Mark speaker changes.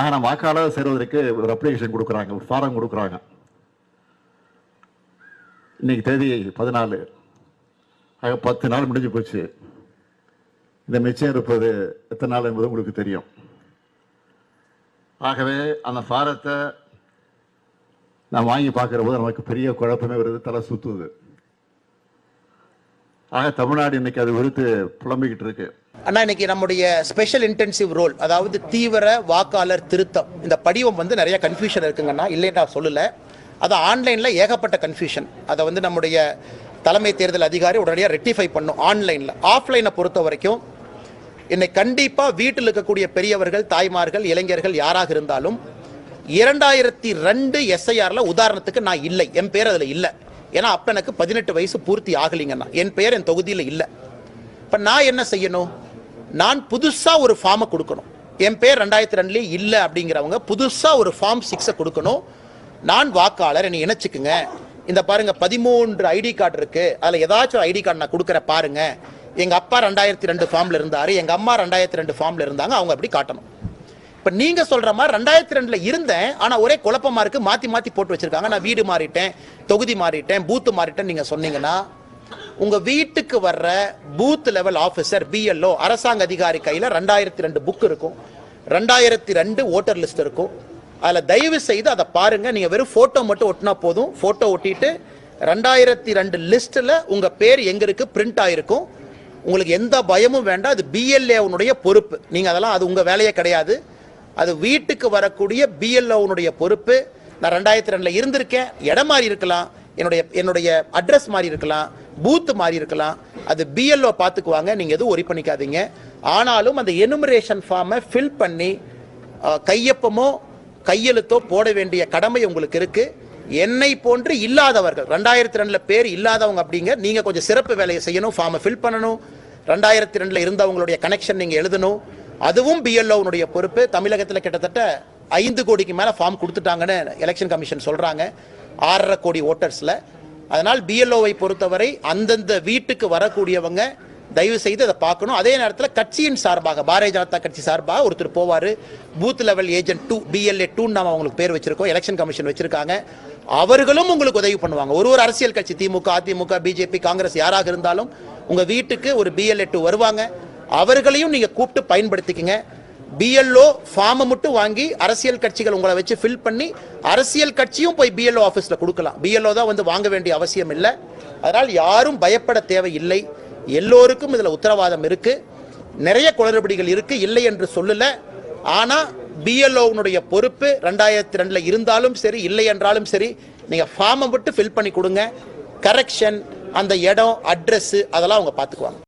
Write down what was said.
Speaker 1: ஆனால் வாக்காளர் சேருவதற்கு ஒரு அப்ளிகேஷன் கொடுக்குறாங்க ஒரு ஃபாரம் கொடுக்குறாங்க. இன்னைக்கு தேதி பதினாலு. ஆக பத்து நாள் முடிஞ்சு போச்சு. இந்த மிச்சம் இருப்பது எத்தனை நாள் என்பது உங்களுக்கு தெரியும். ஆகவே அந்த ஃபாரத்தை நான் வாங்கி பார்க்குற போது நமக்கு பெரிய குழப்பமே வருது தலை சுற்றுது ஆக தமிழ்நாடு இன்னைக்கு அது குறித்து புலம்பிக்கிட்டு இருக்குது
Speaker 2: அண்ணா இன்னைக்கு நம்முடைய ஸ்பெஷல் இன்டென்சிவ் ரோல் அதாவது தீவிர வாக்காளர் திருத்தம் இந்த படிவம் வந்து நிறைய கன்ஃபியூஷன் இருக்குங்கண்ணா இல்லைன்னு நான் சொல்லலை. அது ஆன்லைனில் ஏகப்பட்ட கன்ஃபியூஷன் அதை வந்து நம்முடைய தலைமை தேர்தல் அதிகாரி உடனடியாக ரெக்டிஃபை பண்ணும் ஆன்லைனில் ஆஃப்லைனை பொறுத்த வரைக்கும் என்னை கண்டிப்பாக வீட்டில் இருக்கக்கூடிய பெரியவர்கள் தாய்மார்கள் இளைஞர்கள் யாராக இருந்தாலும் இரண்டாயிரத்தி ரெண்டு எஸ்ஐஆரில் உதாரணத்துக்கு நான் இல்லை. என் பேர் அதில் இல்லை. ஏன்னா அப்போ எனக்கு பதினெட்டு வயசு பூர்த்தி ஆகலைங்கண்ணா என் பேர் என் தொகுதியில் இல்லை. இப்போ நான் என்ன செய்யணும்? நான் புதுசாக ஒரு ஃபார்மை கொடுக்கணும். என் பேர் ரெண்டாயிரத்தி ரெண்டுலேயே இல்லை அப்படிங்கிறவங்க புதுசாக ஒரு ஃபார்ம் சிக்ஸை கொடுக்கணும். நான் வாக்காளர் என்னை இணைச்சிக்குங்க. இந்த பாருங்க பதிமூன்று ஐடி கார்டு இருக்கு. அதில் ஏதாச்சும் ஐடி கார்டு நான் கொடுக்குறேன் பாருங்க. எங்கள் அப்பா ரெண்டாயிரத்தி ரெண்டு ஃபார்மில் இருந்தார். எங்கள் அம்மா ரெண்டாயிரத்தி ரெண்டு ஃபார்மில் இருந்தாங்க. அவங்க அப்படி காட்டணும். இப்போ நீங்கள் சொல்கிற மாதிரி ரெண்டாயிரத்தி ரெண்டில் இருந்தேன். ஆனால் ஒரே குழப்பமாக இருக்குது மாற்றி மாற்றி போட்டு வச்சிருக்காங்க. நான் வீடு மாறிட்டேன் தொகுதி மாறிட்டேன் பூத்து மாறிட்டேன் நீங்கள் சொன்னீங்கன்னா உங்க வீட்டுக்கு வர்ற பூத் லெவல் ஆஃபீஸர் பிஎல்ஓ அரசாங்க அதிகாரி கையில் ரெண்டாயிரத்தி ரெண்டு புக் இருக்கும். ரெண்டாயிரத்தி ரெண்டு ஓட்டர் லிஸ்ட் இருக்கும். அதில் தயவு செய்து அதை பாருங்க. நீங்கள் வெறும் ஃபோட்டோ மட்டும் ஒட்டினா போதும். ஃபோட்டோ ஒட்டிட்டு ரெண்டாயிரத்தி ரெண்டு லிஸ்ட்டில் உங்கள் பேர் எங்கே இருக்குது பிரிண்ட் ஆகிருக்கும் உங்களுக்கு எந்த பயமும் வேண்டாம். அது பிஎல்ஏனுடைய பொறுப்பு. நீங்கள் அதெல்லாம் அது உங்கள் வேலையே கிடையாது. அது வீட்டுக்கு வரக்கூடிய பிஎல்ஓனுடைய பொறுப்பு. நான் ரெண்டாயிரத்தி ரெண்டில் இருந்திருக்கேன். இடம் மாறி இருக்கலாம். என்னுடைய என்னுடைய அட்ரஸ் மாதிரி இருக்கலாம் பூத் மாதிரி இருக்கலாம் அது பிஎல்ஓ பார்த்துக்குவாங்க நீங்கள் எதுவும் ஒரி பண்ணிக்காதீங்க. ஆனாலும் அந்த எனுமரேஷன் ஃபார்மை ஃபில் பண்ணி கையொப்பமோ கையெழுத்தோ போட வேண்டிய கடமை உங்களுக்கு இருக்குது என்னை போன்று இல்லாதவர்கள் ரெண்டாயிரத்தி ரெண்டில் பேர் இல்லாதவங்க அப்படிங்க நீங்கள் கொஞ்சம் சிறப்பு வேலையை செய்யணும் ஃபார்மை ஃபில் பண்ணணும். ரெண்டாயிரத்தி ரெண்டில் இருந்தவங்களுடைய கனெக்ஷன் நீங்கள் எழுதணும். அதுவும் பிஎல்ஓனுடைய பொறுப்பு. தமிழகத்தில் கிட்டத்தட்ட ஐந்து கோடிக்கு மேலே ஃபார்ம் கொடுத்துட்டாங்கன்னு எலெக்ஷன் கமிஷன் சொல்கிறாங்க ஆறரை கோடி ஓட்டர்ஸில். அதனால் பிஎல்ஓவை பொறுத்தவரை அந்தந்த வீட்டுக்கு வரக்கூடியவங்க தயவு செய்து அதை பார்க்கணும். அதே நேரத்தில் கட்சியின் சார்பாக பாரதிய ஜனதா கட்சி சார்பாக ஒருத்தர் போவார். Booth level agent two BLA டூன்னு நம்ம அவங்களுக்கு பேர் வச்சிருக்கோம். எலெக்ஷன் கமிஷன் வச்சிருக்காங்க. அவர்களும் உங்களுக்கு உதவி பண்ணுவாங்க. ஒரு ஒரு அரசியல் கட்சி திமுக அதிமுக பிஜேபி காங்கிரஸ் யாராக இருந்தாலும் உங்கள் வீட்டுக்கு ஒரு பிஎல்ஏ டூ வருவாங்க. அவர்களையும் நீங்கள் கூப்பிட்டு பயன்படுத்திக்கங்க. பிஎல்ஓ ஃபார்மை மட்டும் வாங்கி அரசியல் கட்சிகள் உங்களை வச்சு ஃபில் பண்ணி அரசியல் கட்சியும் போய் பிஎல்ஓ ஆஃபீஸில் கொடுக்கலாம். பிஎல்ஓ தான் வந்து வாங்க வேண்டிய அவசியம் இல்லை. அதனால் யாரும் பயப்பட தேவையில்லை. எல்லோருக்கும் இதில் உத்தரவாதம் இருக்கு. நிறைய குளறுபடிகள் இருக்கு. இல்லை என்று சொல்லல. ஆனா பிஎல்ஓனுடைய பொறுப்பு ரெண்டாயிரத்தி ரெண்டில் இருந்தாலும் சரி இல்லை என்றாலும் சரி நீங்க ஃபார்மை மட்டும் ஃபில் பண்ணி கொடுங்க. கரெக்ஷன் அந்த இடம் அட்ரஸ் அதெல்லாம் அவங்க பார்த்துக்குவாங்க.